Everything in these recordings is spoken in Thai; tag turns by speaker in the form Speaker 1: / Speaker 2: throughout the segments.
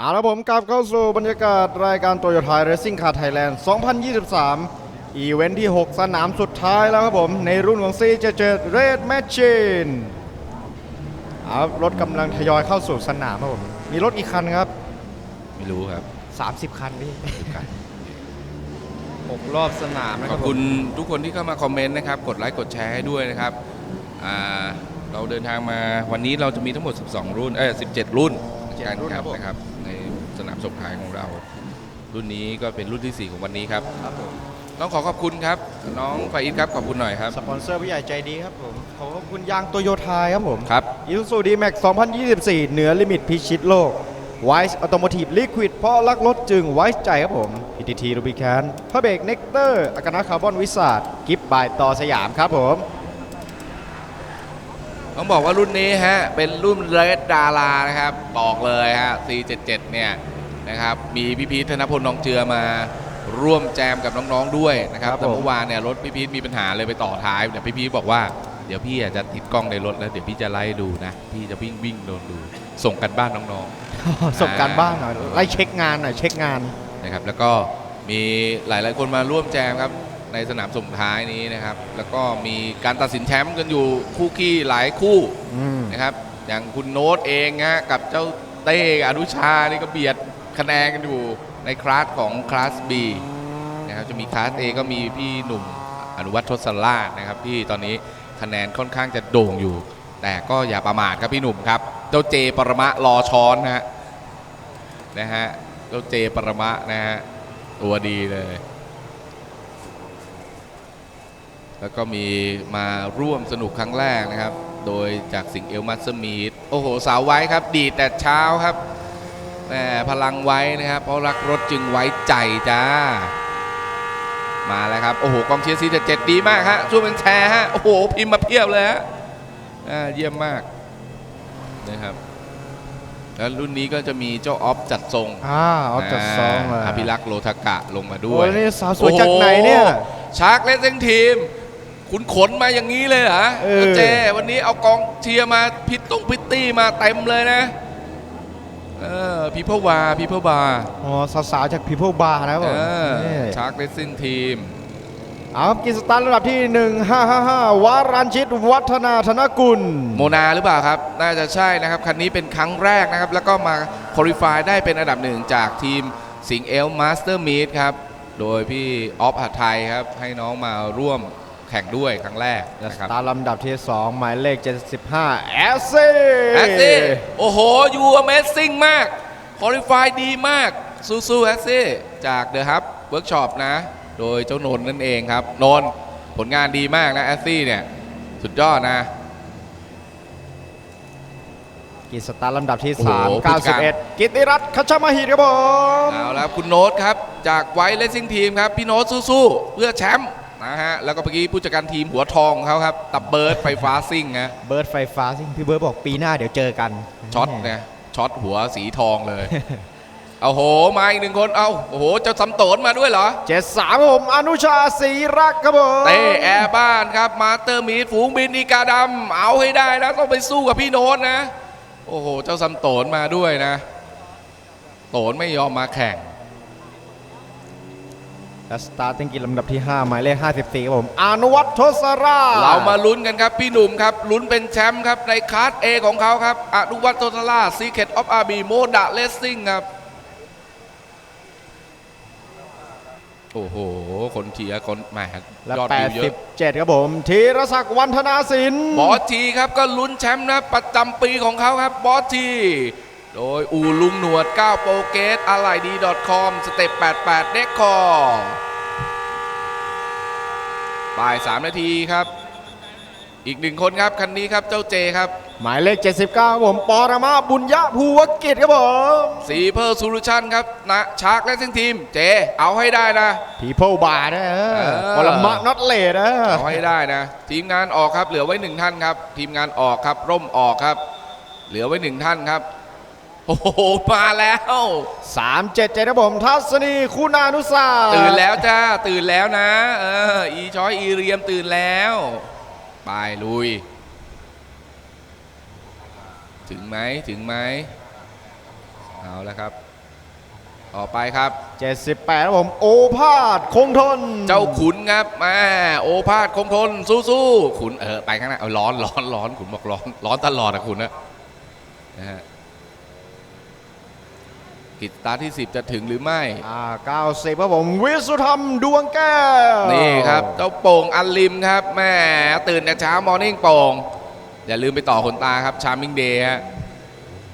Speaker 1: เอาละผมกลับเข้าสู่บรรยากาศรายการโตโยต้าเรซิ่งคาร์ไทยแลนด์ 2023 อีเวนท์ที่ 6 สนามสุดท้ายแล้วครับผม ในรุ่นของ C77 Red Machine เอารถกำลังทยอยเข้าสู่สนามครับผม มีรถอีกคันครับ
Speaker 2: ไม่รู้ครับ
Speaker 1: 30 คันพี่หกรอบสนามนะ
Speaker 2: ข
Speaker 1: ค
Speaker 2: อ
Speaker 1: รั
Speaker 2: บบ
Speaker 1: ผ
Speaker 2: คุ
Speaker 1: ม
Speaker 2: ณทุกคนที่เข้ามาคอมเมนต์นะครับ กดไลค์กดแชร์ให้ด้วยนะครับอ่าเราเดินทางมาวันนี้เราจะมีทั้งหมด 12 รุ่นเอ้ย17 รุ่นการแข่งขันนะครับใน สนามส่งท้ายของเรา รุ่นนี้ก็เป็นรุ่นที่ 4 ของวันนี้ครับ
Speaker 1: ครับผม
Speaker 2: ต้องขอขอบคุณครับ น้องไฟอิทครับขอบคุณหน่อยครับ
Speaker 1: สปอนเซอร์ผู้ใหญ่ใจดีครับผมขอขอบคุณยางโตโยต้าครับผม
Speaker 2: ครับ
Speaker 1: อิซูซูดีแม็ก2024 เหนือลิมิตพิชิตโลกไวส์ออโตโมทีฟลิควิดเพราะรักรถจึงไว้ใจครับผม PTT รูบิแคนพระเบรกเน็กเตอร์อากาศคาร์บอนวิสาดกิฟบายต่อสยามครับผม
Speaker 2: ต้องบอกว่ารุ่นนี้ฮะ เป็นรุ่นเลดดารานะครับ บอกเลยฮะ C77 เนี่ยนะครับ มีพี่พีทธนพลน้องเจือมาร่วมแจมกับน้องๆด้วยนะครับ
Speaker 1: ครับ
Speaker 2: แต่
Speaker 1: ผม
Speaker 2: เมื่อวานเนี่ยรถพี่พีทมีปัญหาเลยไปต่อท้ายแต่พี่พีทบอกว่าเดี๋ยวพี่อาจจะติดกล้องในรถแล้วเดี๋ยวพี่จะไล่ดูนะ พี่จะวิ่งวิ่งโดนดู ส่งกันบ้านน้องๆ
Speaker 1: ส่งการบ้านหน่อยไล่เช็คงานหน่อยเช็คงาน
Speaker 2: นะครับแล้วก็มีหลายๆคนมาร่วมแจมครับ ในสนามส่งท้ายนี้นะครับ แล้วก็มีการตัดสินแชมป์กันอยู่คู่ขี้หลายคู่
Speaker 1: อืม
Speaker 2: นะครับ อย่างคุณโน้ตเองฮะกับเจ้าเต้อนุชานี่ก็เบียดคะแนนกันอยู่ในคลาสของคลาส B นะครับจะมีคลาส A ก็มีพี่หนุ่มอนุวัฒน์ทศราชนะครับที่ตอนนี้คะแนนค่อนข้างจะโด่งอยู่ แต่ก็อย่าประมาทครับพี่หนุ่มครับ เจ้าเจปรมะรอช้อนนะฮะนะฮะเจ้าเจปรมะนะฮะตัวดีเลย แล้วก็มีมาร่วมสนุกครั้งแรกนะครับ โดยจากสิงห์เอลมัสมีดโอ้โห สาวไว้ครับ ดีดแต่เช้าครับแหมพลังไว้นะครับ เพราะรักรถจึงไว้ใจจ้า มาแล้วครับ โอ้โห กองเชียร์ซีเจ็ดดีมากฮะช่วยเป็นแชร์ฮะ โอ้โห พิมพ์มาเพียบเลยฮะอ่าเยี่ยมมากนะครับแล้วรุ่นนี้ก็จะมีเจ้าออฟจัดทรง
Speaker 1: อ่าเอาจัดซองเลย
Speaker 2: อภิรักษ์โลทกะลงมาด้
Speaker 1: โอ้
Speaker 2: วย
Speaker 1: ยนี่สาวสวยจากไหนเนี่ย
Speaker 2: โอ้โหชาร์กเลสเซงทีม คุณขนมาอย่างนี้เลยเหรอ
Speaker 1: เออ
Speaker 2: เจ วันนี้เอากองเชียร์มาพิตตุ้งพิตตี้มาเต็มเลยนะเออพีเพิลวาพีเพิลบา
Speaker 1: อ๋อสาวๆจาก People Bar นะครับผมนี่
Speaker 2: ชาร์กเลสซิ่งทีม
Speaker 1: เอาครับกินสตาร์ทระดับที่ 1555 วารันชิตวัฒนาธนกุล
Speaker 2: โมนาหรือเปล่าครับ น่าจะใช่นะครับ คันนี้เป็นครั้งแรกนะครับ แล้วก็มาคุริฟายได้เป็นอันดับหนึ่งจากทีมสิงห์เอลมาสเตอร์มีดครับ โดยพี่ออฟหัดไทยครับ ให้น้องมาร่วม แข่งด้วยครั้งแรกนะครับ
Speaker 1: ตามลำดับที่ 2 หมายเลข 75 แอสซี่
Speaker 2: แอสซี่โอ้โหยูอเมซิ่งมากคุริฟายดีมากสู้ๆแอสซี่จากเดอะฮับเวิร์กช็อปนะ โดยเจ้านนท์นั่นเองครับ นนท์ผลงานดีมากนะแอสซี่เนี่ย สุดยอดนะ
Speaker 1: กินสตาร์ทลำดับที่
Speaker 2: โอ้โหผู้จัดการ
Speaker 1: 3 91 กิติรัตน์คัชมาหิตครับผม
Speaker 2: เอาละครับคุณโน้ตครับ จากไวท์เลสซิ่งทีมครับ พี่โน้ตสู้ๆ เพื่อแชมป์ นะฮะแล้วก็เมื่อกี้ผู้จัดการทีมหัวทองเขาครับตับเบิร์ดไฟฟ้าซิ่งนะ
Speaker 1: เบิร์ดไฟฟ้าซิ่งพี่เบิร์ดบอกปีหน้าเดี๋ยวเจอกัน
Speaker 2: ช็อตนะช็อตหัวสีทองเลยเอาโหมาอีกหนึ่งคนเอาโอ้โหเจ้าสำโตนมาด้วยเหรอ
Speaker 1: เจ็ดสามครับผมอนุชาศรีรักครับผม
Speaker 2: เต้แอร์บ้านครับมาสเตอร์มีดฝูงบินอีกาดำเอาให้ได้นะต้องไปสู้กับพี่โน้ตนะ โอ้โห เจ้าสำโตนมาด้วยนะ โตนไม่ยอมมาแข่ง
Speaker 1: และสตาร์ทติ้งกินลำดับที่ 5 หมายเลข 54ครับผมอนุวัฒน์ทศราช
Speaker 2: เรามาลุ้นกันครับ พี่หนุ่มครับ ลุ้นเป็นแชมป์ครับ ในคลาส A ของเขาครับอนุวัฒน์โตตล่าซีเคทออฟอาร์บีโมดะเลสซิ่งครับ โอ้โห คนเชียร์คนแหม
Speaker 1: และ
Speaker 2: ยอดวิวเยอะ
Speaker 1: 87ครับผมธีรศักดิ์วันธนาสิน
Speaker 2: บอสทีครับก็ลุ้นแชมป์นะประจำปีของเขาครับบอสทีโดยอูลุงหนวด 9 โปรเกตอะไรดี .com สเต็ป88เด็กคอ บ่าย 3 นาทีครับ อีกหนึ่งคนครับคันนี้ครับเจ้าเจครับ
Speaker 1: หมายเลข 79ครับผมปรมาบุญยะภูวกิจครับผม
Speaker 2: สีเพอร์ซูลูชันครับนะชาร์กและซิ่งทีม เจ เอาให้ได้นะ
Speaker 1: People Bar นะเออ
Speaker 2: เออ
Speaker 1: ปรมาน็อตเลดนะ
Speaker 2: เอาให้ได้นะ ทีมงานออกครับเหลือไว้หนึ่งท่านครับ ทีมงานออกครับร่มออกครับ เหลือไว้หนึ่งท่านครับ โอ้โห มาแล้ว
Speaker 1: 377ครับผม ทัศนีคุณานุสาส
Speaker 2: ตื่นแล้วจ้า ตื่นแล้วนะ เออ อีช้อยอีเรียมตื่นแล้ว ไปลุย ถึงไหมถึงไหม เอาแล้วครับ ต่อไปครับ
Speaker 1: 78ครับผม โอภาสคงทน
Speaker 2: เจ้าขุนครับแม่โอภาสคงทน สู้ๆขุนเออ ไปข้างหน้าเอาร้อนร้อนร้อนขุนบอกร้อน ร้อนตลอดอะขุนนะนะฮะ กิจตาร์ทที่ 10 จะถึงหรือไม่
Speaker 1: อ่า90ครับผมวิสุธรรมดวงแก้ว
Speaker 2: นี่ครับเจ้าโป่งอันลิมครับแม่ตื่นแต่เช้ามอร์นิ่งโป่งอย่าลืมไปต่อขนตาครับชาร์มิงเดย์ฮะ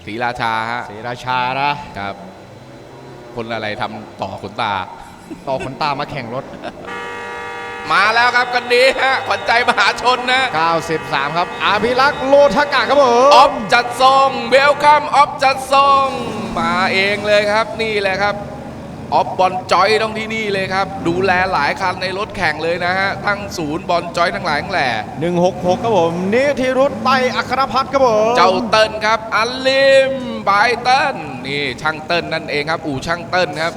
Speaker 2: ศรีราชาฮะ
Speaker 1: ศรีราชานะ
Speaker 2: ครับ คนอะไรทำต่อขนตา
Speaker 1: ต่อขนตามาแข่งรถ
Speaker 2: มาแล้วครับกันดีฮะขวัญใจมหาชนนะ
Speaker 1: 93 ครับ อาภิรักษ์โลทกะครับผม
Speaker 2: ออฟจัดทรงเวลคัมออฟจัดทรง มาเองเลยครับนี่แหละครับออฟบอลจอยต้องที่นี่เลยครับ ดูแลหลายคันในรถแข่งเลยนะฮะ ตั้งศูนย์บอลจอยทั้งหลายทั้งแหล่
Speaker 1: 166ครับผมนิธิรุตไตรอัครพัฒน์ครับผม
Speaker 2: เจ้าเติ้ลครับ อัลลิมบายเติ้ลนี่ช่างเติ้ลนั่นเองครับ อู่ช่างเติ้ลครับ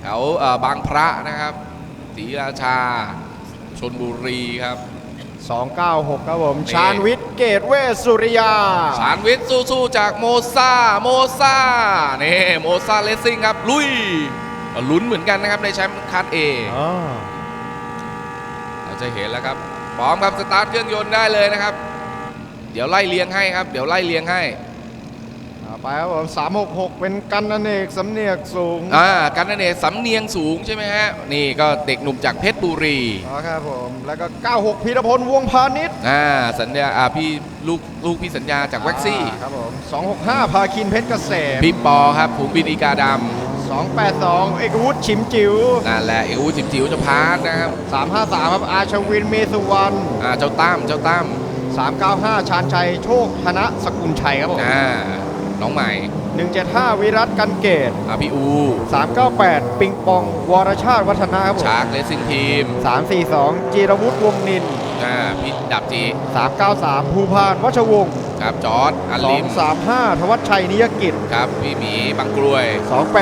Speaker 2: แถวเอ่อบางพระนะครับศรีราชาชนบุรีครับ
Speaker 1: 296 ครับผม
Speaker 2: นี่
Speaker 1: ชาญวิทย์เกตเวสสุริยา
Speaker 2: สารวิทย์สู้ๆจากโมซาโมซานี่โมซาเลสซิ่งครับลุยลุ้นเหมือนกันนะครับในแชมป์คัสเอ
Speaker 1: อ๋อ
Speaker 2: เราจะเห็นแล้วครับพร้อมครับสตาร์ทเครื่องยนต์ได้เลยนะครับ เดี๋ยวไล่เลียงให้ครับ เดี๋ยวไล่เลียงให้
Speaker 1: ต่อไปครับผม366เป็นกันอเนกสำเนียกสูง
Speaker 2: อ่ากันนเนศสำเนียงสูงใช่ไหมฮะ นี่ก็เด็กหนุ่มจากเพชรบุรี
Speaker 1: อ๋อครับผมแล้วก็96พีรพลวงพาณิชย์
Speaker 2: อ่าสัญญาอ่าพี่ลูกลูกพี่สัญญาจากแว็กซี่
Speaker 1: อ่าครับผม265พาคินเพชรเกษม
Speaker 2: พี่ปอครับผูงบินอีกาด
Speaker 1: 282 เอกวุฒิชิมจิ๋วำ
Speaker 2: นั่นแหละเอกวุฒิจิ๋วจิ๋วจะพาร์ทนะครับ
Speaker 1: 353 ครับ อาชวินเมสุวรรณ
Speaker 2: อ่าเจ้าตั้มเจ้าตั้ม
Speaker 1: 395 ชาญชัย โชคธนสกุลชัยครับผม
Speaker 2: อ่า น้องใหม่
Speaker 1: 175 วิรัตกันเกต
Speaker 2: อ่าพี่อู
Speaker 1: 398 ปิงปอง วรชาติวัฒนะครับผม
Speaker 2: ชาร์กเลสซิ่งทีม
Speaker 1: 342 จีรวุฒิวงศ์นิน
Speaker 2: อ่าพี่ดับจี
Speaker 1: 393 ภูพานวัชวงศ์
Speaker 2: ครับจอร์ดอัลลิม
Speaker 1: 235ทวัชชัยนิยกิจ
Speaker 2: ครับพี่หมีบางกรวย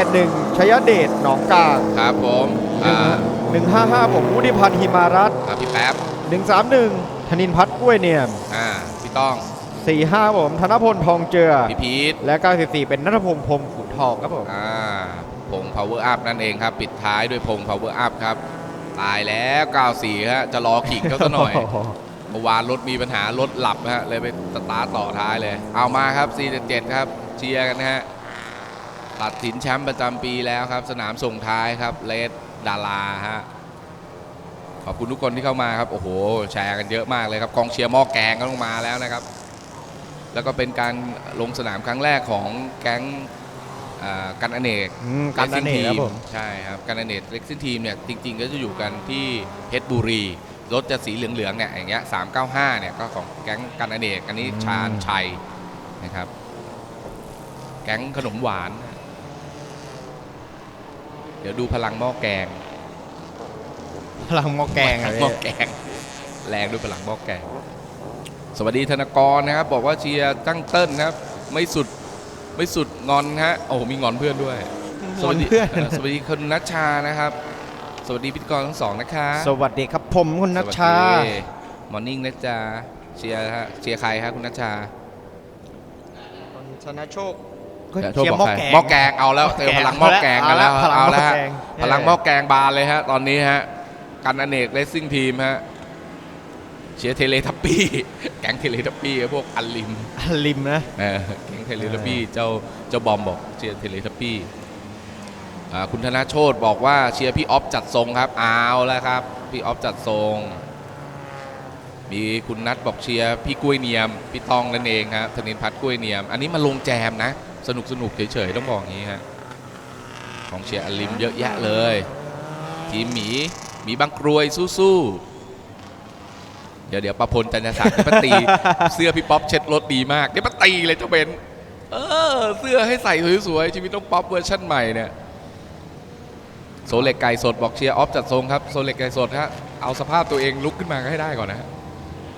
Speaker 1: 281 ชยเดชหนองกลาง
Speaker 2: ครับผมอ่า
Speaker 1: 155 ผมวุฒิพันธ์หิมารัตน์
Speaker 2: อ่าพี่แป๊บ
Speaker 1: 131 ธนินพัฒน์กล้วยเนียม
Speaker 2: อ่าพี่ต้อง
Speaker 1: 45ผมธนพลทองเจือ
Speaker 2: พี่พีท
Speaker 1: และ 94 เป็นนัทพงษ์พรหมขุนทองครับผม
Speaker 2: อ่าพง power up นั่นเองครับ ปิดท้ายด้วยพง power up ครับ ตายแล้ว 94ฮะจะรอขิงเขาซะหน่อยเมื่อวานรถมีปัญหารถหลับฮะเลยไปสตาร์ทต่อท้ายเลย เอามาครับ477ครับ เชียร์กันนะฮะตัดสินแชมป์ประจำปีแล้วครับ สนามส่งท้ายครับเลดดาราฮะขอบคุณทุกคนที่เข้ามาครับ โอ้โห แชร์กันเยอะมากเลยครับกองเชียร์หม้อแกงก็ลงมาแล้วนะครับ แล้วก็เป็นการลงสนามครั้งแรกของแก๊งอ่ากันอเนก
Speaker 1: อืมกันอเนกครับผม
Speaker 2: ใช่ครับกันอเนกเล็กซิ่งทีมเนี่ยจริง ๆ ก็จะอยู่กันที่เพชรบุรี รถจะสีเหลืองๆเนี่ยอย่างเงี้ย395เนี่ยก็ของแก๊งกันอเนกอันนี้ชาญชัยนะครับ แก๊งขนมหวาน เดี๋ยวดูพลังหม้อแกง
Speaker 1: พลังหมอแกง
Speaker 2: พ
Speaker 1: อะ
Speaker 2: ลั
Speaker 1: ไร
Speaker 2: หม้อแกง แรงด้วยพลังหม้อแกง สวัสดีธนกรนะครับ บอกว่าเชียร์ตั้งเติ้ลครับ ไม่สุดไม่สุดงอนฮะโอ้โหมีงอนเพื่อนด้วย สวัสดี
Speaker 1: เพื่อน
Speaker 2: เออสวัสดีคุณนัชชานะครับ สวัสดีพิธีกรทั้งสองนะคะ
Speaker 1: สวัสดีครับผมคุณนัชชา
Speaker 2: มอร์นิ่งนะจ๊ะเชียร์ฮะเชียร์ใครฮะคุณนัชชา
Speaker 1: ชนะโชค
Speaker 2: ดี๋วโทษ
Speaker 1: เชียร์
Speaker 2: บ
Speaker 1: หม้อ
Speaker 2: ใคร
Speaker 1: แกง
Speaker 2: หม้อแกงเอาแล้วเจอพลังหม้อแกงกันแล้ว
Speaker 1: เอาละ
Speaker 2: เอาแล้ว
Speaker 1: พลังหม้อ
Speaker 2: ฮะ
Speaker 1: แกง
Speaker 2: พลังหม้อแกงบานเลยฮะตอนนี้ฮะกันอเนกเลสซิ่งทีมฮะ เชียร์เทเลทัปปี้แก๊งเทเลทัปปี้พวกอัลลิม
Speaker 1: ลิมนะ
Speaker 2: เออแก๊งเทเลทัปปี้เจ้าเจ้าบอมบอกเชียร์เทเลทัปปี้อ่าคุณธนาโชตบอกว่าเชียร์พี่ออฟจัดทรงครับเอาแล้วครับ พี่ออฟจัดทรง มีคุณนัทบอกเชียร์พี่กล้วยเนียม พี่ตองนั่นเองครับธนินพัฒน์กล้วยเนียม อันนี้มาลงแจมนะ สนุกสนุกเฉยๆต้องบอกอย่างนี้ฮะของเชียร์อลิมเยอะแยะเลย ทีมหมีหมีบางกรวยสู้ๆเดี๋ยวเดี๋ยวประพลจันทศักดิ์เดี๋ยวป้าตี เสื้อพี่ป๊อปเช็ดรถดีมากเดี๋ยวป้าตีเลยเจ้าเบนเออ เสื้อให้ใส่สวยๆชีวิตต้องป๊อปเวอร์ชั่นใหม่เนี่ยโซเล็กไก่สดบอกเชียร์ออฟจัดทรงครับโซเล็กไก่สดฮะเอาสภาพตัวเองลุกขึ้นมาให้ได้ก่อนนะฮะ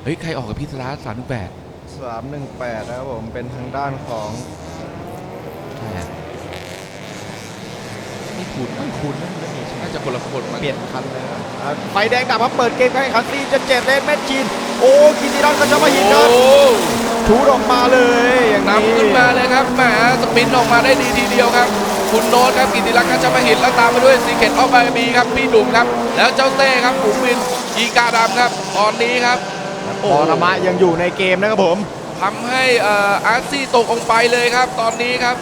Speaker 2: เฮ้ยใครออกกับพี่สลาสามแปด
Speaker 1: 318นะครับผมเป็นทางด้านของ
Speaker 2: ไม่คุ้น
Speaker 1: ไม่คุ้นนะไม่มีใช่ไหม
Speaker 2: น่าจะคนละคนมั้ง
Speaker 1: เปลี่ยนคันเลยนะอะไฟแดงดับครับเปิดเกมการแข่งขันซีจะเจ็ดเลนแมชชีน โอ้กิติรัตน์กัญจมหินครับ
Speaker 2: โอ้
Speaker 1: ชูดออกมาเลยอย่างนี้
Speaker 2: นำขึ้นมาเลยครับแหมสปินออกมาได้ดีทีเดียวครับ คุณโน้ตครับกิติรักษ์คัชมาหินแล้วตามมาด้วยซีเกตออฟไบบีครับพี่ดุมครับ แล้วเจ้าเต้ครับฝูงบินอีกาดำครับ ตอนนี้ครับ
Speaker 1: ปอระมะยังอยู่ในเกมนะครับผม
Speaker 2: ทำให้เอ่ออาร์ซี่ตกลงไปเลยครับ ตอนนี้ครับ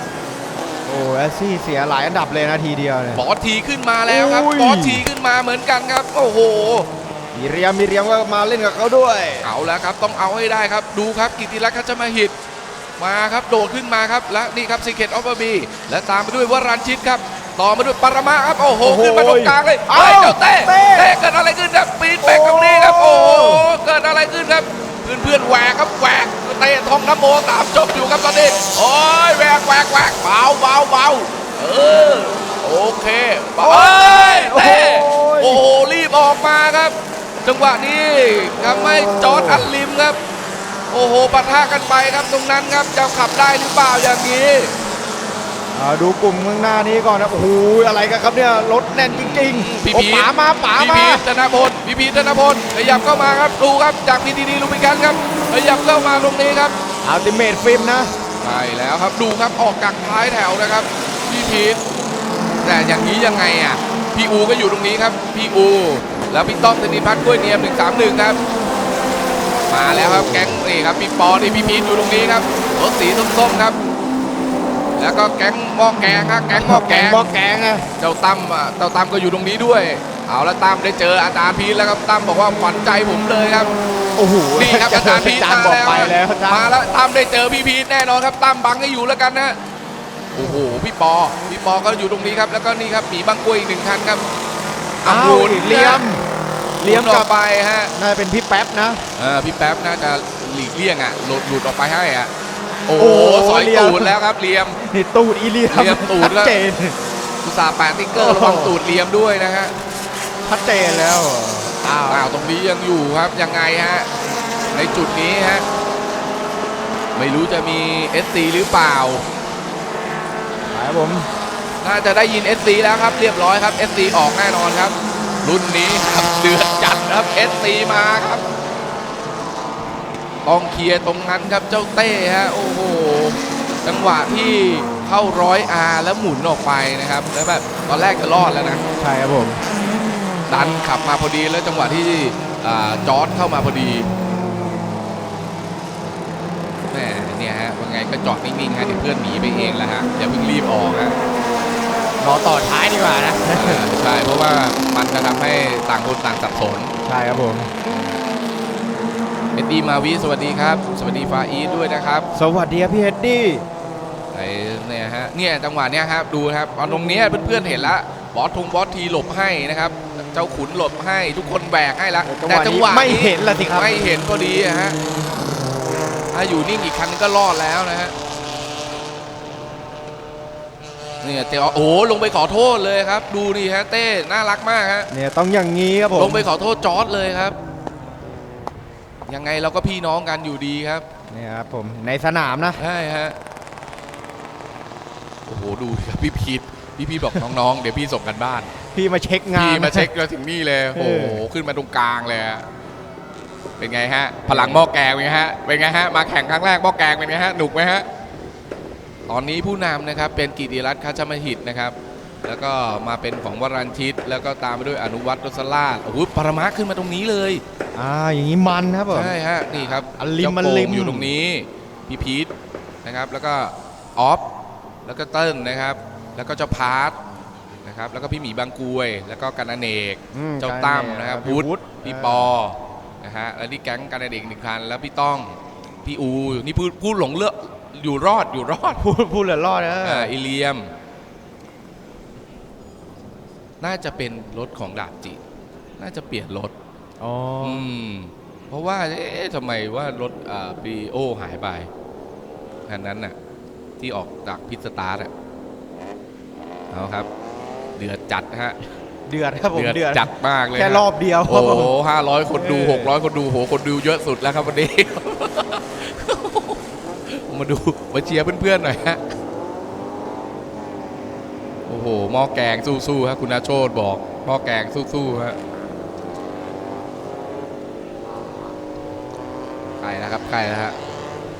Speaker 1: โอ้แอสซี่เสียหลายอันดับเลยนะทีเดียวเนี่ย
Speaker 2: บอสทีขึ้นมาแล้วครับ
Speaker 1: อุ้ย
Speaker 2: บอสทีขึ้นมาเหมือนกันครับ โอ้โห
Speaker 1: มีเรียมมีเรียมก็มาเล่นกับเขาด้วย
Speaker 2: เอาแล้วครับ ต้องเอาให้ได้ครับ ดูครับกิติรักษ์คัชมาหิต มาครับโดดขึ้นมาครับ และนี่ครับซีเกตออฟบีและตามไปด้วยวรันชิตครับ ต่อมาด้วยปรมาครับ โอ้โห
Speaker 1: โอ้โห
Speaker 2: ขึ้นมาตรงกลางเลย
Speaker 1: เอ้า
Speaker 2: เฮ้ยเจ้าเต้
Speaker 1: เต้
Speaker 2: เต้เกิดอะไรขึ้นครับ ปีนเป็กตรงนี้ครับ
Speaker 1: โอ้
Speaker 2: โอ้โห เกิดอะไรขึ้นครับ เพื่อนเพื่อนๆแหวกครับแหวก เตะทองน้ำโมตามจบอยู่ครับตอนนี้โอ้ยแหวกแหวกแหวกเบาเบาเบาเออโอเคเบาเอ้ยเต้โอ้โหรีบออกมาครับ จังหวะนี้ทำให้จอร์ดอัลลิมครับ โอ้โหปะทะกันไปครับตรงนั้นครับจะขับได้หรือเปล่าอย่างนี้
Speaker 1: อ่าดูกลุ่มข้างหน้านี้ก่อนนะโอ้โหอะไรกันครับเนี่ยรถแน่นจริงๆ
Speaker 2: พี่
Speaker 1: โอ้
Speaker 2: พี
Speaker 1: ป๋ามาป๋า
Speaker 2: พี่
Speaker 1: มา
Speaker 2: พีธนพลพี่พีธนพลขยับเข้ามาครับดูครับจากพีทีดีลูมิกันครับ ขยับเข้ามาตรงนี้ครับ
Speaker 1: อัลติเมทฟิล์มนะ
Speaker 2: ใช่แล้วครับดูครับออกจากท้ายแถวนะครับพี่พีทแต่อย่างนี้ยังไงอะพี่อูก็อยู่ตรงนี้ครับพี่อู แล้วพี่ต้อมธนิพัฒน์กล้วยเนียม131ครับ มาแล้วครับแก๊งนี่ครับพี่ปอนี่พี่พีทอยู่ตรงนี้ครับรถสีส้มๆครับแล้วก็แก๊งหม้อแกงครับแก๊งหม้อแกง
Speaker 1: หม้อแกงนะ
Speaker 2: เจ้าตั้มอะเจ้าตั้มก็อยู่ตรงนี้ด้วย เอาแล้วตั้มได้เจออาจารย์พีทแล้วครับตั้มบอกว่าขวัญใจผมเลยครับ
Speaker 1: โอ้โห
Speaker 2: นี่ครับอาจารย์พีท
Speaker 1: อาจารย์
Speaker 2: มา
Speaker 1: บอก
Speaker 2: แล้ว
Speaker 1: ไปแล้วอาจาร
Speaker 2: มา
Speaker 1: ย์
Speaker 2: แล้วตั้มได้เจอพี่พีทแน่นอนครับตั้มบังให้อยู่แล้วกันนะโอ้โหพี่ปอพี่ปอก็อยู่ตรงนี้ครับ แล้วก็นี่ครับหมีบางกล้วยอีกหนึ่งคันครับ
Speaker 1: อ้าว
Speaker 2: หมุน
Speaker 1: เลียมเลียม
Speaker 2: หน
Speaker 1: กั
Speaker 2: อบอกไปฮะ
Speaker 1: น่าจะเป็นพี่แป๊บนะ
Speaker 2: เออพี่แป๊บน่าจะหลีกเลี่ยงอะหลุดหลุดออกไปให้อะโอ้
Speaker 1: โอ้
Speaker 2: โห
Speaker 1: โห
Speaker 2: สอย
Speaker 1: เลียม
Speaker 2: ตูดแล้วครับเลียม
Speaker 1: นี่ตูดอีเลียม
Speaker 2: เลียมตูดแล้ว
Speaker 1: ชัดเจน
Speaker 2: อุตส่าห์แปะติ๊กเกอร์ระวังตูดเลียมด้วยนะฮะ
Speaker 1: ชัดเจนแล้วอ้าว
Speaker 2: อ้าวตรงนี้ยังอยู่ครับยังไงฮะในจุดนี้ฮะไม่รู้จะมี SC หรือเปล่า
Speaker 1: ครับผม
Speaker 2: น่าจะได้ยิน SC แล้วครับเรียบร้อยครับ SC ออกแน่นอนครับ รุ่นนี้ครับเดือดจัดครับ SC มาครับต้องเคลียร์ตรงนั้นครับเจ้าเต้ฮะโอ้โหจังหวะที่เข้าร้อยอาแล้วหมุนออกไปนะครับ แล้วแบบตอนแรกจะรอดแล้วนะ
Speaker 1: ใช่ครับผม
Speaker 2: ดันขับมาพอดีแล้วจังหวะที่อ่าจอร์ดเข้ามาพอดีแหมเนี่ยฮะว่าไงก็จอดนิ่งๆฮะเดี๋ยวเพื่อนหนีไปเองแล้วฮะอย่าเพิ่งรีบออกฮะ
Speaker 1: รอต่อท้ายดีกว่านะ
Speaker 2: อ่าใช่เพราะว่ามันจะทำให้ต่างคนต่างสับสน
Speaker 1: ใช่ครับผม
Speaker 2: เอ็ดดี้มาวีสวัสดีครับ สวัสดีฟาอีทด้วยนะครับ
Speaker 1: สวัสดีครับพี่เฮดดี้
Speaker 2: ไอ้เนี่ยฮะเนี่ยจังหวะเนี้ยครับดูนะครับตอนตรงเนี้ยเพื่อนๆเห็นละบอสทงบอสทีหลบให้นะครับ เจ้าขุนหลบให้ทุกคนแบกให้ละ
Speaker 1: จังหวะนี้ไม่เห็นละสิครับ
Speaker 2: ไม่เห็นพอดีอะฮะถ้าอยู่นิ่งอีกคันก็รอดแล้วนะฮะเนี่ยเต้โอ้โหลงไปขอโทษเลยครับ ดูนี่ฮะเต้น่ารักมากฮะ
Speaker 1: เนี่ยต้องอย่างนี้ครับผม
Speaker 2: ลงไปขอโทษจอร์ดเลยครับ ยังไงเราก็พี่น้องกันอยู่ดีครับ
Speaker 1: เนี่ยครับผมในสนามนะ
Speaker 2: ใช่ฮะโอ้โหดูดิครับพี่พีทพี่พีทบอกน้องๆเดี๋ยวพี่ส่งกันบ้าน
Speaker 1: พี่มาเช็คงาน
Speaker 2: พี่มาเช็คเราถึงนี่เลย โอ้โห ขึ้นมาตรงกลางเลยฮะเป็นไงฮะ พลังหม้อแกงเป็นไงฮะ เป็นไงฮะ มาแข่งครั้งแรกหม้อแกงเป็นไงฮะ หนุกไหมฮะ ตอนนี้ผู้นำนะครับ เป็นกิติรัตน์คัชมหิตนะครับ แล้วก็มาเป็นของวรันชิต แล้วก็ตามไปด้วยอนุวัตรรสลาดโอ้โหปรมาขึ้นมาตรงนี้เลย
Speaker 1: อ่า อย่างนี้มันครับผม
Speaker 2: ใช่ฮะ นี่ครับ
Speaker 1: อัลลิม
Speaker 2: เจ้า
Speaker 1: อัล
Speaker 2: โป่
Speaker 1: ลิ
Speaker 2: ง
Speaker 1: ม
Speaker 2: อยู่ตรงนี้ พี่พีทนะครับ แล้วก็ออฟ แล้วก็เติ้ลนะครับ แล้วก็เจ้าพาร์ท นะครับแล้วก็พี่หมีบางกรวย แล้วก็กันอเนก
Speaker 1: อืม
Speaker 2: เจ้าตั้มนะครับ
Speaker 1: พี่
Speaker 2: วุฒิ
Speaker 1: วุฒิ
Speaker 2: พี่
Speaker 1: เออ
Speaker 2: ปอนะฮะแล้วนี่แก๊งกันอเนกหนึ่งคันแล้วพี่ต้องพี่อูนี่พูดพูดหลงเลือกอยู่รอดอยู่รอด
Speaker 1: พูดพูดเหลือรอดนะ
Speaker 2: อ่าอิเลียม น่าจะเป็นรถของดาบจิ น่าจะเปลี่ยนรถ
Speaker 1: อ๋ออ
Speaker 2: อืมเพราะว่า เอ๊ะทำไมว่ารถอ่าปีโอหายไปคันนั้นน่ะ ที่ออกจากพิษสตาร์ทอะเอาครับ เดือดจัดฮะ
Speaker 1: เดือดครับผมเดือด
Speaker 2: จัดมากเลย
Speaker 1: แค่
Speaker 2: ฮะ
Speaker 1: รอบเดียวค
Speaker 2: โอ้
Speaker 1: รับ
Speaker 2: โห
Speaker 1: ผม
Speaker 2: ห้าร้อยคนดู
Speaker 1: เออ
Speaker 2: หกร้อยคนดูโหคนดูเยอะสุดแล้วครับวันนี้ มาดูมาเชียร์เพื่อนๆหน่อยฮะโอ้โหหม้อแกงสู้ๆฮะคุณอาโชตบอกหม้อแกงสู้ๆฮะใครนะครับใครนะฮะ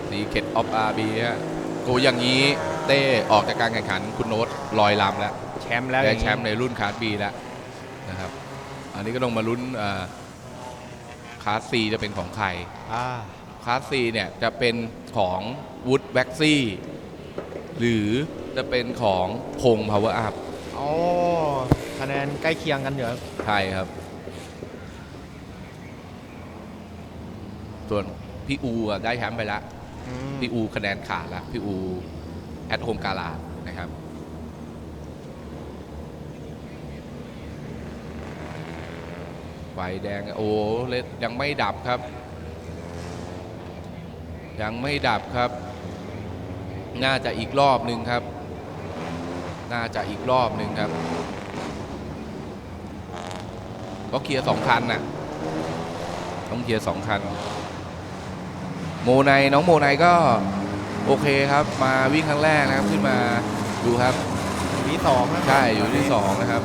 Speaker 2: สีเกตออฟอาร์บีฮะโกอย่างนี้เต้ออกจากการแข่งขันคุณโน้ตลอยลำแล้ว
Speaker 1: แชมป์แล้วอ
Speaker 2: ได้
Speaker 1: ย่าง
Speaker 2: แช
Speaker 1: นี้
Speaker 2: มป์ในรุ่นคาร์ดบีแล้วนะครับ อันนี้ก็ต้องมาลุ้นอ่าคาร์ดซีจะเป็นของใคร
Speaker 1: อ่า
Speaker 2: คลาสซีเนี่ยจะเป็นของวูดแบ็กซี่หรือจะเป็นของพงพาวเวอร์อัพ
Speaker 1: อ๋อคะแนนใกล้เคียงกันอยู่ครับ
Speaker 2: ใช่ครับ ส่วนพี่อูอะได้แชมป์ไปแล้ว
Speaker 1: อืม
Speaker 2: พี่อูคะแนนขาดแล้วพี่อูแอดโฮมกาลานะครับ ไฟ แดงโอ้เลดยังไม่ดับครับ ยังไม่ดับครับ น่าจะอีกรอบหนึ่งครับ น่าจะอีกรอบหนึ่งครับก็เคลียร์สองคันน่ะต้องเคลียร์สองคัน โมไนน้องโมไนก็โอเคครับมาวิ่งครั้งแรกนะครับขึ้นมาดูครับ
Speaker 1: ที่สองนะ
Speaker 2: ใช่อยู่ที่สองนะครับ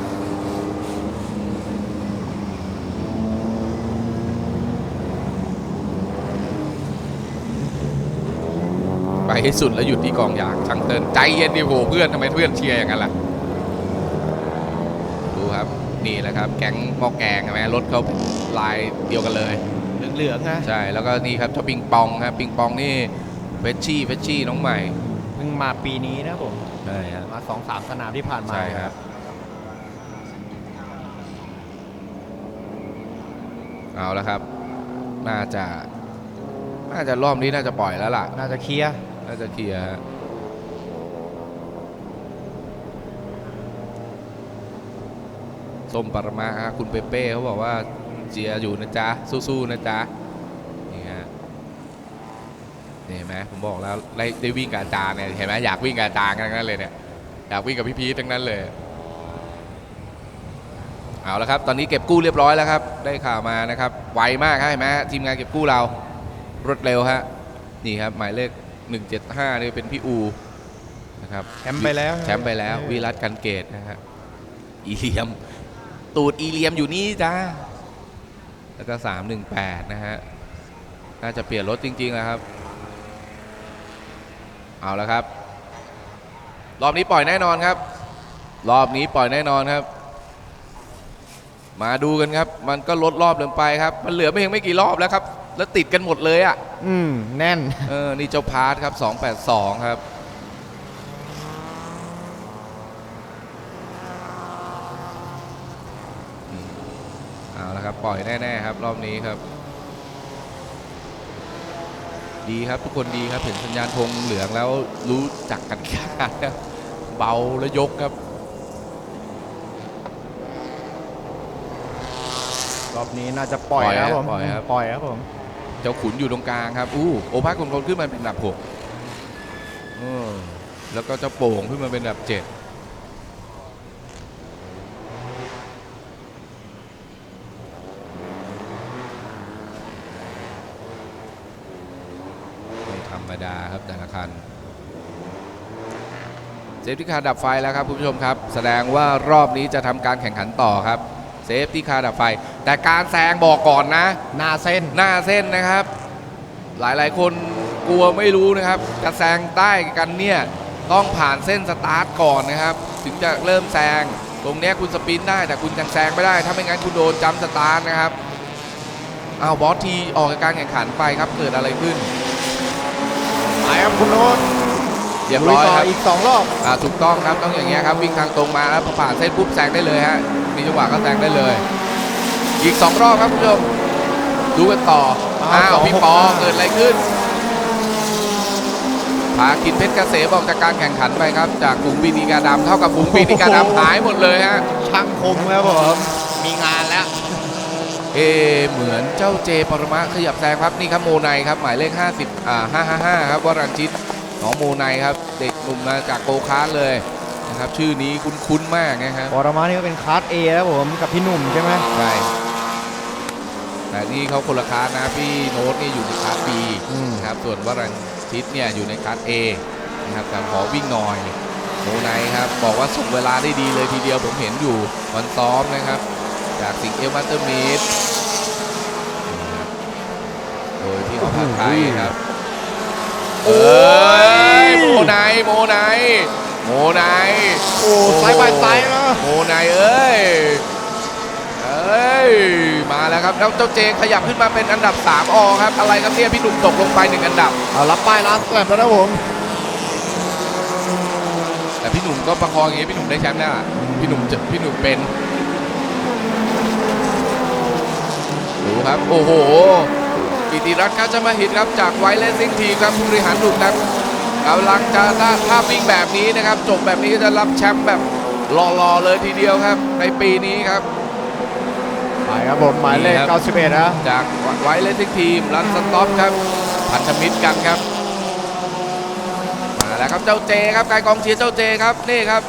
Speaker 2: ให้สุดแล้วหยุดที่กองยางช่างเตินใจเย็นดิโหเพื่อนทำไมเพื่อนเชียร์อย่างนั้นล่ะดูครับนี่แหละครับ แก๊งหม้อแกงใช่ไหมรถเขาลายเดียวกันเลย
Speaker 1: เหลืองๆนะ
Speaker 2: ใช่แล้วก็นี่ครับเจ้าปิงปองครับปิงปองนี่เฟชชี่เฟชชี่น้องใหม่
Speaker 1: เพิ่งมาปีนี้นะผม
Speaker 2: ใช่ครับ
Speaker 1: มาสองสามสนามที่ผ่านมา
Speaker 2: ใช่ครับเอาแล้วครับ น่าจะ น่าจะรอบนี้น่าจะปล่อยแล้วล่ะ
Speaker 1: น่าจะเคลียร์
Speaker 2: น่าจะเคลียร์ฮะส้มปรมาฮะคุณเปเป้เขาบอกว่าเจียอยู่นะจ๊ะ สู้ๆนะจ๊ะ นี่ฮะนี่เห็นไหมผมบอกแล้วได้วิ่งกับอาจารย์เนี่ยเห็นไหมอยากวิ่งกับอาจารย์กันทั้งนั้นเลยเนี่ยอยากวิ่งกับพี่พีททั้งนั้นเลยเอาละครับ ตอนนี้เก็บกู้เรียบร้อยแล้วครับ ได้ข่าวมานะครับ ไวมากครับเห็นไหมทีมงานเก็บกู้เรา รวดเร็วฮะ นี่ครับ หมายเลข 175นี่เป็นพี่อูนะครับ
Speaker 1: แชมป์ไปแล้ว
Speaker 2: แชมป์ไปแล้ว วิรัตกันเกตนะฮะอีเลียม ตูดอีเลียมอยู่นี่จ้าแล้วก็318 นะฮะ น่าจะเปลี่ยนรถจริงๆแล้วครับ เอาแล้วครับ รอบนี้ปล่อยแน่นอนครับ รอบนี้ปล่อยแน่นอนครับ มาดูกันครับ มันก็ลดรอบลงไปครับ มันเหลือไม่เพียงไม่กี่รอบแล้วครับ แล้วติดกันหมดเลยอะ
Speaker 1: อืม แน่น
Speaker 2: เออ นี่เจ้าพาร์ทครับ 282 ครับอืมเอาละครับ ปล่อยแน่ ๆ ครับ รอบนี้ครับ ดีครับทุกคนดีครับ เห็นสัญญาณธงเหลืองแล้วรู้จักกันค่าครับเบาแล้วยกครับ
Speaker 1: รอบนี้น่าจะปล่อย
Speaker 2: ปล่อย
Speaker 1: แล้วผม
Speaker 2: ปล่อยครับ
Speaker 1: ปล่อยครับผม
Speaker 2: เจ้าขุนอยู่ตรงกลางครับอู้โอภาสคนคนขึ้นมาเป็นอันดับหกแล้วก็เจ้าโป่งขึ้นมาเป็นอันดับเจ็ดไม่ธรรมดาครับแต่ละคันเซฟที่คาร์ดับไฟแล้วครับคุณผู้ชมครับ แสดงว่ารอบนี้จะทำการแข่งขันต่อครับ เซฟที่คาร์ดับไฟ แต่การแซงบอกก่อนนะ
Speaker 1: หน้าเส้น
Speaker 2: หน้าเส้นนะครับ หลายๆ คนกลัวไม่รู้นะครับ จะแซงได้กันเนี่ยต้องผ่านเส้นสตาร์ทก่อนนะครับ ถึงจะเริ่มแซงตรงเนี้ยคุณสปรินต์ได้แต่คุณยังแซงไม่ได้ ถ้าไม่งั้นคุณโดนจัมป์สตาร์ทนะครับเอาบอสทีออกจากการแข่งขันไปครับเกิดอะไรขึ้น
Speaker 1: ไปครับคุณโน้ต
Speaker 2: เรียบร้อย
Speaker 1: ลุต่
Speaker 2: ครับ
Speaker 1: อีกสองรอบ
Speaker 2: อ่าถูกต้องครับต้องอย่างเงี้ยครับวิ่งทางตรงมาแล้วพอผ่านเส้นปุ๊บแซงได้เลยฮะมีจังหวะก็แซงได้เลย อีกสองรอบครับคุณผู้ชมดูกันต่อ
Speaker 1: อ้าว
Speaker 2: อ้าวพี่ปอ
Speaker 1: 265
Speaker 2: เกิดอะไรขึ้นพากินเพชรเกษมออกจากการแข่งขันไปครับ จากฝูงปีนิกาดำเท่ากับฝูงปีนิกาดำหายหมดเลยฮะ
Speaker 1: ช่างคมครับผมมีงานแล้ว
Speaker 2: เอเหมือนเจ้าเจปรมะขยับแซงครับนี่ครับโมไนครับหมายเลข 50อ่า555 ครับวรัญชิต ของโมไนครับ เด็กหนุ่มมาจากโกคาร์ทเลยนะครับชื่อนี้คุ้นๆมากนะครับ
Speaker 1: ปรมานี่ก็เป็นคลาส A แล้วผมกับพี่หนุ่มใช่ไหม
Speaker 2: ใช่แต่นี่เขาคนละคลาสนะพี่โน้ตนี่อยู่ในคลาส B
Speaker 1: อืม
Speaker 2: นะครับส่วนวรันชิตเนี่ยอยู่ในคลาส A นะครับแต่ขอวิ่งหน่อยโมไนครับบอกว่าส่งเวลาได้ดีเลยทีเดียวผมเห็นอยู่วันซ้อมนะครับ จากสิงห์เอลมาสเตอร์มีดโดยพี่ออฟผัดไทยครับ โอ้ยโมไนโมไนโมไน
Speaker 1: โอ้ไซด์บายไซด์นะ
Speaker 2: โมไนเอ้ยเอ้ยมาแล้วครับแล้วเจ้าเจขยับขึ้นมาเป็นอันดับ 3อครับ อะไรครับเนี่ยพี่หนุ่มตกลงไปหนึ่งอันดับ
Speaker 1: เอารับป้ายลาสแลมแล้วนะผม
Speaker 2: แต่พี่หนุ่มก็ประคองอย่างนี้พี่หนุ่มได้แชมป์แน่ล่ะพี่หนุ่มจะพี่หนุ่มเป็นดูครับ โอ้โห กิติรัตน์ครับจะมาหิตครับจากไวเลสซิ่งทีมครับผู้บริหารหนุ่มครับกำลังจะถ้าถ้าวิ่งแบบนี้นะครับ จบแบบนี้ก็จะรับแชมป์แบบรอๆเลยทีเดียวครับ ในปีนี้ครับ
Speaker 1: ไปครับผมหมายเลข
Speaker 2: นี่ครับ
Speaker 1: 91นะ
Speaker 2: จากไวเลสซิ่งทีมรันสต็อปครับพันธมิตรกันครับมาแล้วครับเจ้าเจครับกายกองเชียร์เจ้าเจครับนี่ครับ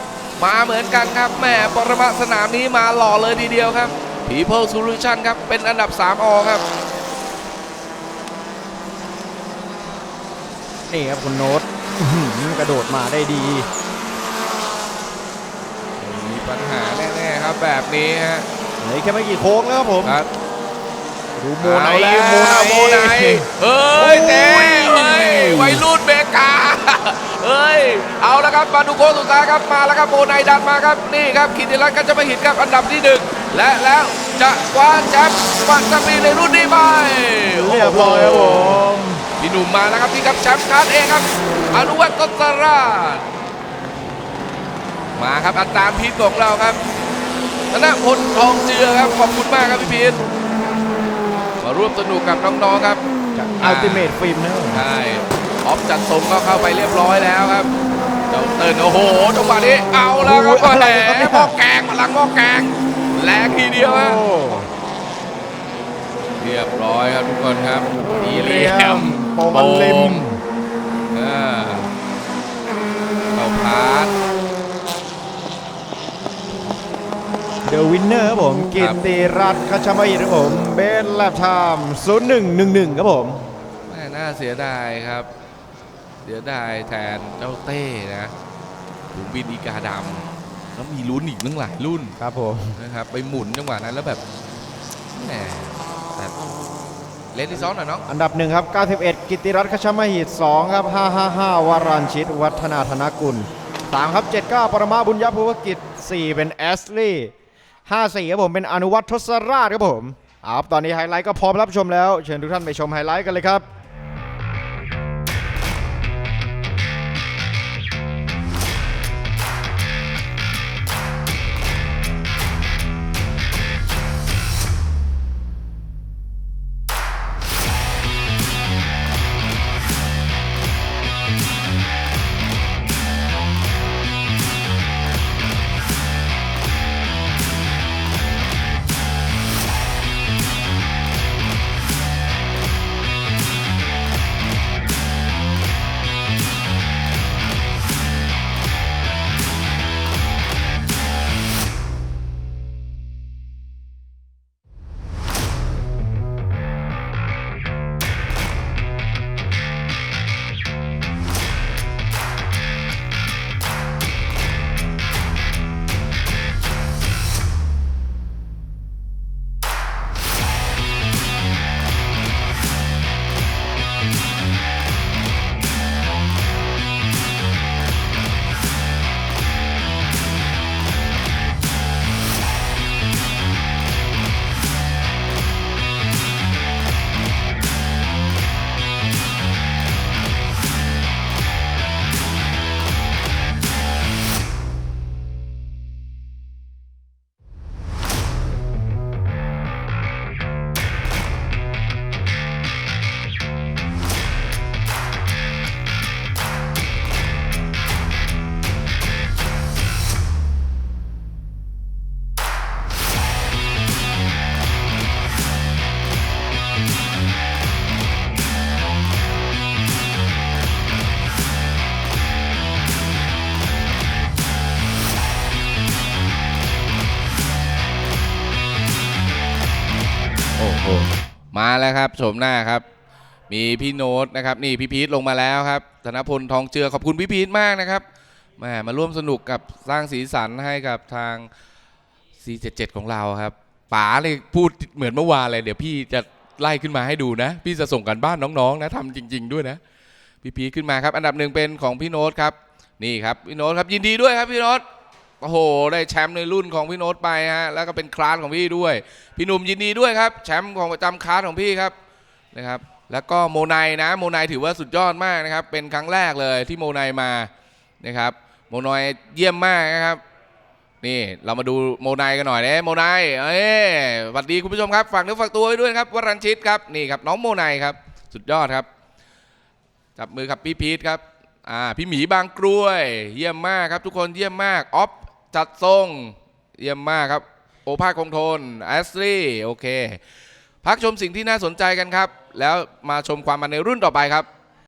Speaker 2: มาเหมือนกันครับแหม่ปรมาสนามนี้มาหล่อเลยทีเดียวครับ People Solution ครับเป็นอันดับ 3อครับ
Speaker 1: นี่ครับคุณโน้ตอื้อหือกระโดดมาได้ดี
Speaker 2: มีปัญหาแน่ๆครับแบบนี้ฮะ
Speaker 1: เหลือแค่ไม่กี่โค้งแล้วครับผม
Speaker 2: ครับ
Speaker 1: ดูโมไน
Speaker 2: เอาแล้ว
Speaker 1: โมไน
Speaker 2: โมไนเอ้ยเจ๊เฮ้ยวัยรุ่นเมกาเอ้ยเอาแล้วครับมาดูโค้งสุดท้ายครับมาแล้วครับโมไนดันมาครับนี่ครับคิติรัตน์ก็จะมาหินครับอันดับที่หนึ่งและแล้วจะคว้าแชมป์ปัตตานีในรุ่นนี้ไป
Speaker 1: เรียบร้อยครับผม
Speaker 2: พี่หนุ่มมาแล้วครับนี่ครับแชมป์คาร์ดเองครับอนุวัฒน์ตตราชมาครับอัตรามพีทของเราครับธนพลทองเจือครับขอบคุณมากครับพี่พีทมาร่วมสนุกกับน้องๆครับ
Speaker 1: อัลติเมทฟิล์มนะ
Speaker 2: ใช่ออฟจัดส่งก็เข้าไปเรียบร้อยแล้วครับเจ้าเติร์นโอ้โหจังหวะนี้เอาแล้วครับ
Speaker 1: โอ้โหอะไร
Speaker 2: แห
Speaker 1: ครับเนี่ย
Speaker 2: มหม้อแกงพลังหม้อแกงแรงทีเดียวฮะ
Speaker 1: โอ้
Speaker 2: เรียบร้อยครับทุกคนครับดี
Speaker 1: เรี
Speaker 2: เรี
Speaker 1: ย
Speaker 2: ย
Speaker 1: ม
Speaker 2: ม
Speaker 1: โปมันลิม
Speaker 2: อ่าเข้าพาร์ท
Speaker 1: เดอะวินเนอร์ครับผมกิตติรัตน์คัชมาอิครับผม เบสแลบไทม์0111ครับผม
Speaker 2: แม่น่าเสียดายครับ เสียดายแทนเจ้าเต้นะถุงบินอีกาดำแล้วมีลุ้นอีกตั้งหลายรุ่น
Speaker 1: ครับผม
Speaker 2: นะครับ ไปหมุนจังหวะนั้นแล้วแบบแหมแต่ เลนที่สองหน่อยน้อง
Speaker 1: อันดับหนึ่งครับ 91 กิติรัตน์ขชมหิต2ครับ 555 วรัญชิต วัฒนาธนกุล3ครับ 79 ปรมาบุญยภูวกิจ 4 เป็นแอสลี่54ครับผมเป็นอนุวัฒน์ทศราชครับผมเอาครับตอนนี้ไฮไลท์ก็พร้อมรับชมแล้ว เชิญทุกท่านไปชมไฮไลท์กันเลยครับ
Speaker 2: มาแล้วครับโฉมหน้าครับ มีพี่โน้ตนะครับนี่พี่พีทลงมาแล้วครับธนพลทองเจือขอบคุณพี่พีทมากนะครับแหมมาร่วมสนุกกับสร้างสีสันให้กับทาง C77 ของเราครับป๋าเลยพูดเหมือนเมื่อวานเลยเดี๋ยวพี่จะไล่ขึ้นมาให้ดูนะ พี่จะส่งกันบ้านน้องๆนะทำจริง ๆ ด้วยนะ พี่พีทขึ้นมาครับ อันดับหนึ่งเป็นของพี่โน้ตครับ นี่ครับพี่โน้ตครับยินดีด้วยครับพี่โน้ต โอ้โห ได้แชมป์ในรุ่นของพี่โน้ตไปฮะแล้วก็เป็นคลาสของพี่ด้วย พี่หนุ่มยินดีด้วยครับแชมป์ของประจำคลาสของพี่ครับนะครับแล้วก็โมไนนะโมไนถือว่าสุดยอดมากนะครับ เป็นครั้งแรกเลยที่โมไนมานะครับโมไนเยี่ยมมากนะครับนี่เรามาดูโมไนกันหน่อยนะโมไนเอ้สวัสดีคุณผู้ชมครับฝากเนื้อฝากตัวไว้ด้วยครับวรัญชิตครับนี่ครับน้องโมไนครับสุดยอดครับจับมือครับพี่พีทครับอ่าพี่หมีบางกรวย เยี่ยมมากครับทุกคนเยี่ยมมากออฟ จัดทรงเยี่ยมมากครับ โอภาคคงทนแอสลีโอเค พักชมสิ่งที่น่าสนใจกันครับ แล้วมาชมความมันในรุ่นต่อไปครับ